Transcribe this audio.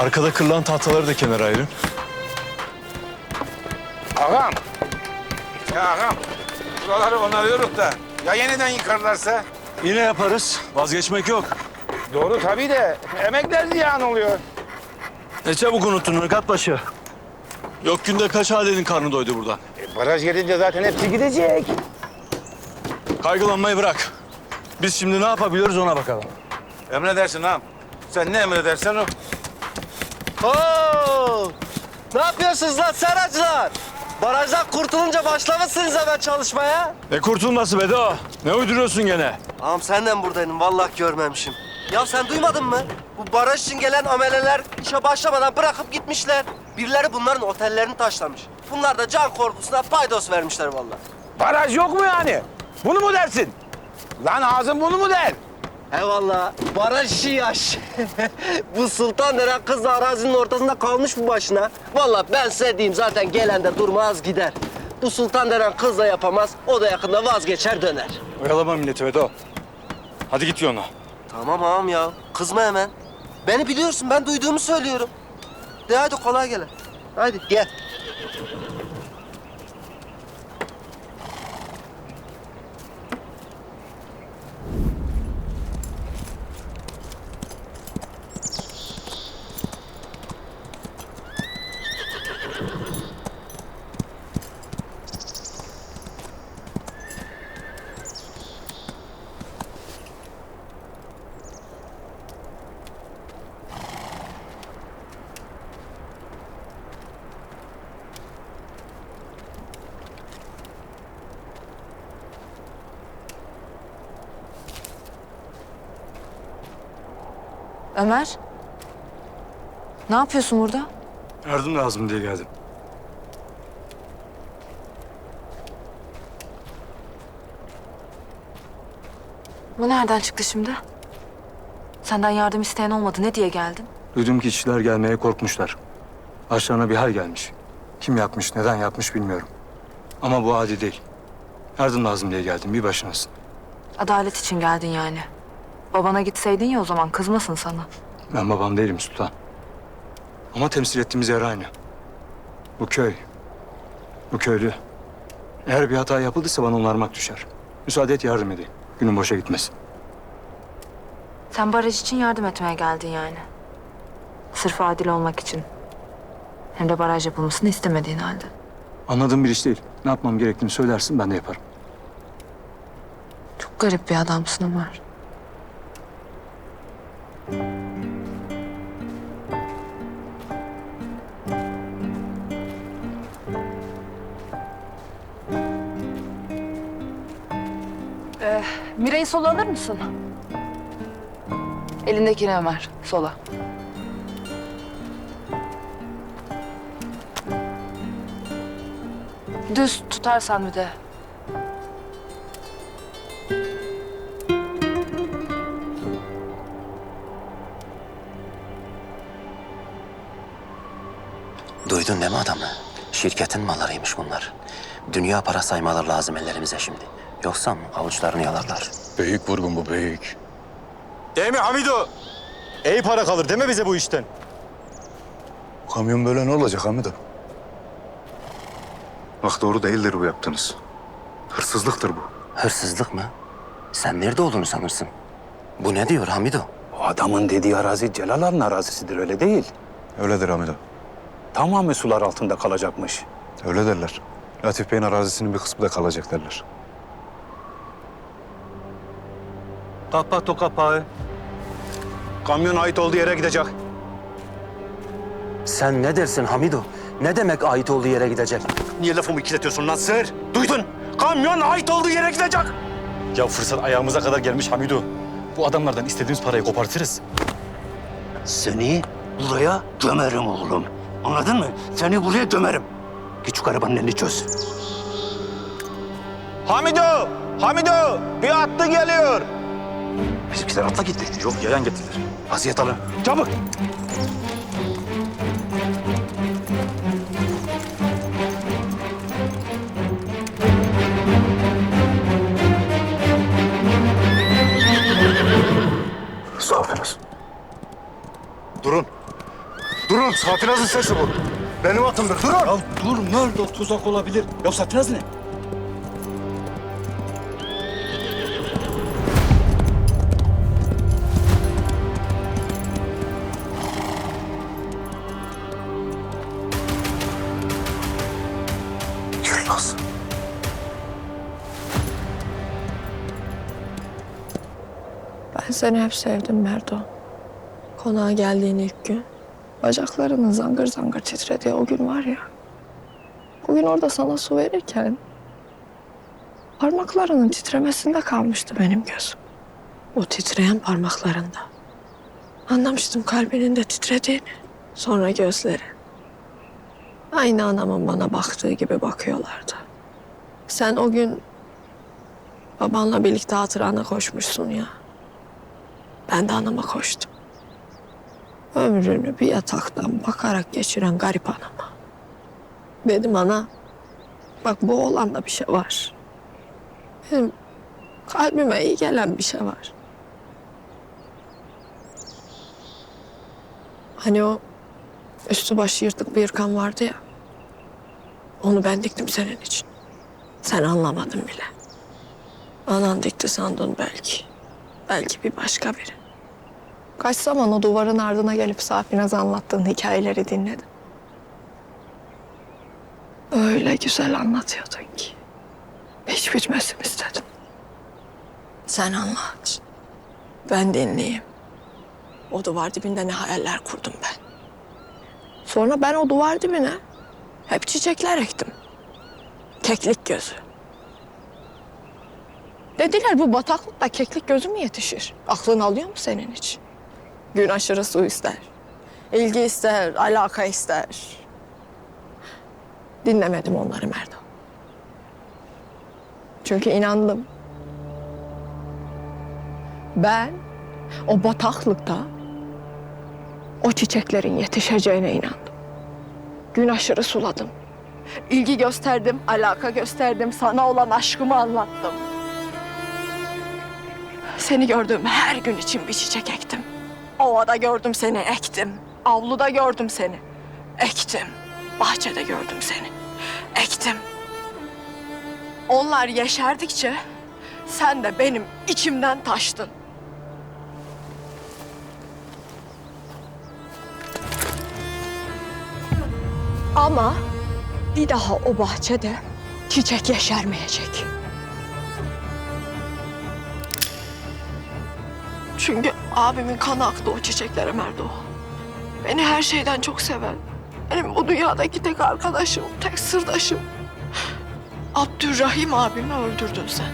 Arkada kırılan tahtaları da kenara ayırın. Ağam. Ya ağam. Buraları onarıyoruz da. Ya yeniden yıkarlarsa? Yine yaparız. Vazgeçmek yok. Doğru tabii de emekler ziyan oluyor. Ne çabuk unuttun Rıkatbaşı. Yok günde kaç ailenin karnı doydu buradan. E, baraj gelince zaten hepsi gidecek. Kaygılanmayı bırak. Biz şimdi ne yapabiliyoruz ona bakalım. Emredersin ağam. Sen ne emredersen o. Oo! Ne yapıyorsunuz lan seracılar? Barajdan kurtulunca başlamışsınız hemen çalışmaya. Ne kurtulması Bedo? Ne uyduruyorsun gene? Ağam senden buradaydım vallahi görmemişim. Ya sen duymadın mı? Bu baraj için gelen ameleler işe başlamadan bırakıp gitmişler. Birileri bunların otellerini taşlamış. Bunlar da can korkusuna paydos vermişler vallahi. Baraj yok mu yani? Bunu mu dersin? Lan ağzın bunu mu der? Eyvallah. Baraj işi yaş. bu sultan denen kız da arazinin ortasında kalmış bu başına. Vallahi ben size diyeyim zaten gelen de durmaz gider. Bu sultan denen kız da yapamaz. O da yakında vazgeçer döner. Oyalama milleti Bedo. Hadi git yoluna. Tamam ağam ya. Kızma hemen. Beni biliyorsun ben duyduğumu söylüyorum. De hadi kolay gele. Hadi gel. Ömer. Ne yapıyorsun burada? Yardım lazım diye geldim. Bu nereden çıktı şimdi? Senden yardım isteyen olmadı. Ne diye geldin? Duydum ki işçiler gelmeye korkmuşlar. Başlarına bir hal gelmiş. Kim yapmış, neden yapmış bilmiyorum. Ama bu adi değil. Yardım lazım diye geldim, bir başınasın. Adalet için geldin yani. Babana gitseydin ya o zaman kızmasın sana. Ben babam değilim sultan. Ama temsil ettiğimiz yer aynı. Bu köy, bu köylü. Eğer bir hata yapıldıysa bana onarmak düşer. Müsaade et yardım edeyim. Günün boşa gitmesin. Sen baraj için yardım etmeye geldin yani. Sırf adil olmak için. Hem de baraj yapılmasını istemediğin halde. Anladığım bir iş değil. Ne yapmam gerektiğini söylersin, ben de yaparım. Çok garip bir adamsın Ömer. Ee, Mira'yı sola alır mısın? Elindekini Ömer, sola. Düz tutarsan bir de. Duydun değil mi adamı? Şirketin mallarıymış bunlar. Dünya para saymalar lazım ellerimize şimdi. Yoksa avuçlarını yalarlar. Büyük vurgun bu büyük. Değil mi Hamido? İyi para kalır deme bize bu işten. Bu kamyon böyle ne olacak Hamido? Bak doğru değildir bu yaptığınız. Hırsızlıktır bu. Hırsızlık mı? Sen nerede olduğunu sanırsın? Bu ne diyor Hamido? O adamın dediği arazi Celal Ağa'nın arazisidir öyle değil. Öyledir Hamido. Tamamen sular altında kalacakmış. Öyle derler. Latif Bey'in arazisinin bir kısmı da kalacak derler. Kapat o kapağı. Kamyon ait olduğu yere gidecek. Sen ne dersin Hamido? Ne demek ait olduğu yere gidecek? Niye lafımı ikiletiyorsun lan sır? Duydun? Kamyon ait olduğu yere gidecek. Ya fırsat ayağımıza kadar gelmiş Hamido. Bu adamlardan istediğimiz parayı kopartırız. Seni buraya gömerim oğlum. Anladın mı? Seni buraya gömerim. Git şu arabanın elini çöz. Hamido! Hamido! Bir atlı geliyor. Bizimkiler atla gitti. Yok yayan getirdiler. Vaziyet alın. Çabuk. Olunuz. Durun. Durun Safinaz'ın sesi bu. Benim atımdır durun. Ya dur nerede tuzak olabilir? Ya Safinaz ne? Yılmaz. Ben seni hep sevdim Merdo. Konağa geldiğin ilk gün. Bacaklarının zangır zangır titrediği o gün var ya. Bugün orada sana su verirken... ...parmaklarının titremesinde kalmıştı benim gözüm. O titreyen parmaklarında. Anlamıştım kalbinin de titrediğini. Sonra gözleri. Aynı anamın bana baktığı gibi bakıyorlardı. Sen o gün babanla birlikte hatırana koşmuşsun ya. Ben de anama koştum. Ömrünü bir yataktan bakarak geçiren garip anama. Dedim ana, bak bu oğlanda bir şey var. Benim kalbime iyi gelen bir şey var. Hani o üstü başı yırtık bir yırkan vardı ya. Onu ben diktim senin için. Sen anlamadın bile. Anan dikti sandın belki. Belki bir başka biri. Kaç zaman o duvarın ardına gelip Safinaz anlattığın hikayeleri dinledim. Öyle güzel anlatıyordun ki. Hiç bitmesini istedim. Sen anlat. Ben dinleyeyim. O duvar dibinde ne hayaller kurdum ben. Sonra ben o duvar dibine hep çiçekler ektim. Keklik gözü. Dediler bu bataklıkta keklik gözü mü yetişir? Aklın alıyor mu senin hiç? Gün aşırı su ister. ilgi ister, alaka ister. Dinlemedim onları Merdo. Çünkü inandım. Ben o bataklıkta o çiçeklerin yetişeceğine inandım. Gün aşırı suladım. İlgi gösterdim, alaka gösterdim, sana olan aşkımı anlattım. Seni gördüğüm her gün için bir çiçek ektim. Ovada gördüm seni, ektim. Avluda gördüm seni, ektim. Bahçede gördüm seni, ektim. Onlar yeşerdikçe sen de benim içimden taştın. Ama bir daha o bahçede çiçek yeşermeyecek. Çünkü abimin kanı aktı o çiçeklere Merdo. Beni her şeyden çok seven, benim bu dünyadaki tek arkadaşım, tek sırdaşım. Abdurrahim abimi öldürdün sen.